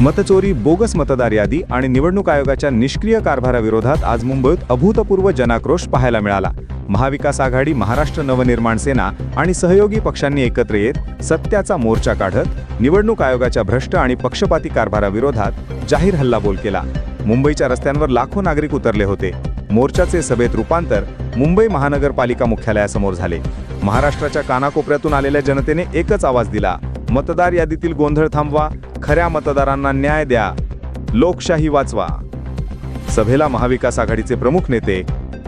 मतचोरी bogus मतदार यादी आणि निवडणूक आयोगाच्या निष्क्रिय कारभाराविरोधात आज मुंबईत अभूतपूर्व जनाक्रोश पाहायला मिळाला. महाविकास आघाडी महाराष्ट्र नवनिर्माण सेना आणि सहयोगी पक्षांनी एकत्र येत सत्याचा मोर्चा काढत निवडणूक आयोगाच्या भ्रष्ट आणि पक्षपाती कारभाराविरोधात जाहीर हल्लाबोल केला. मुंबईच्या रस्त्यांवर लाखो नागरिक उतरले होते. मोर्चाचे सभेत रूपांतर मुंबई महानगरपालिका मुख्यालयासमोर झाले. महाराष्ट्राच्या कानाकोपऱ्यातून आलेल्या जनतेने एकच आवाज दिला मतदार यादीतील गोंधळ थांबवा. खऱ्या मतदारांना न्याय द्या. लोकशाही वाचवा. सभेला महाविकास आघाडीचे प्रमुख नेते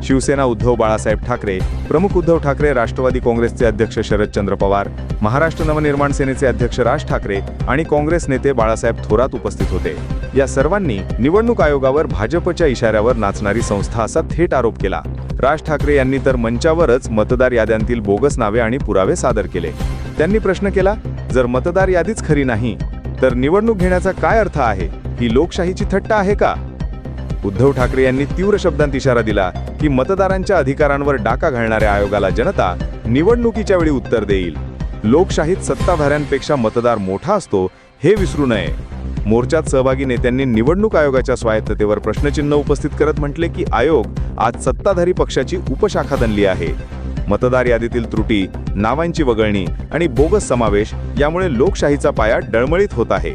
शिवसेना उद्धव बाळासाहेब ठाकरे प्रमुख उद्धव ठाकरे राष्ट्रवादी काँग्रेसचे अध्यक्ष शरदचंद्र पवार महाराष्ट्र नवनिर्माण सेनेचे अध्यक्ष राज ठाकरे आणि काँग्रेस नेते बाळासाहेब थोरात उपस्थित होते. या सर्वांनी निवडणूक आयोगावर भाजपच्या इशाऱ्यावर नाचणारी संस्था असा थेट आरोप केला. राज ठाकरे यांनी तर मंचावरच मतदार याद्यांतील बोगस नावे आणि पुरावे सादर केले. त्यांनी प्रश्न केला जर मतदार यादीच खरी नाही तर निवडणूक घेण्याचा काय अर्थ आहे? ही लोकशाहीची थट्टा आहे का? उद्धव ठाकरे यांनी तीव्र शब्दांत इशारा दिला की मतदारांच्या अधिकारांवर डाका घालणाऱ्या आयोगाला जनता निवडणुकीच्या वेळी उत्तर देईल. लोकशाहीत सत्ताधाऱ्यांपेक्षा मतदार मोठा असतो हे विसरू नये. मोर्चात सहभागी नेत्यांनी निवडणूक आयोगाच्या स्वायत्ततेवर प्रश्नचिन्ह उपस्थित करत म्हटले की आयोग आज सत्ताधारी पक्षाची उपशाखा बनली आहे. मतदार यादीतील त्रुटी नावांची वगळणी आणि बोगस समावेश यामुळे लोकशाहीचा पाया डळमळीत होत आहे.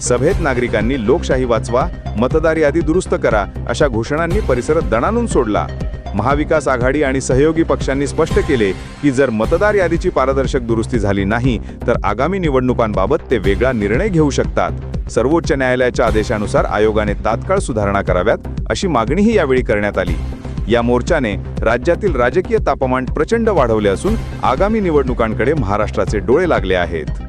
सभेत नागरिकांनी लोकशाही वाचवा मतदार यादी दुरुस्त करा अशा घोषणांनी परिसर दणानून सोडला. महाविकास आघाडी आणि सहयोगी पक्षांनी स्पष्ट केले की जर मतदार यादीची पारदर्शक दुरुस्ती झाली नाही तर आगामी निवडणुकांबाबत ते वेगळा निर्णय घेऊ शकतात. सर्वोच्च न्यायालयाच्या आदेशानुसार आयोगाने तात्काळ सुधारणा कराव्यात अशी मागणीही यावेळी करण्यात आली. या मोर्चाने राज्यातील राजकीय तापमान प्रचंड वाढवले असून आगामी निवडणुकांकडे महाराष्ट्राचे डोळे लागले आहेत.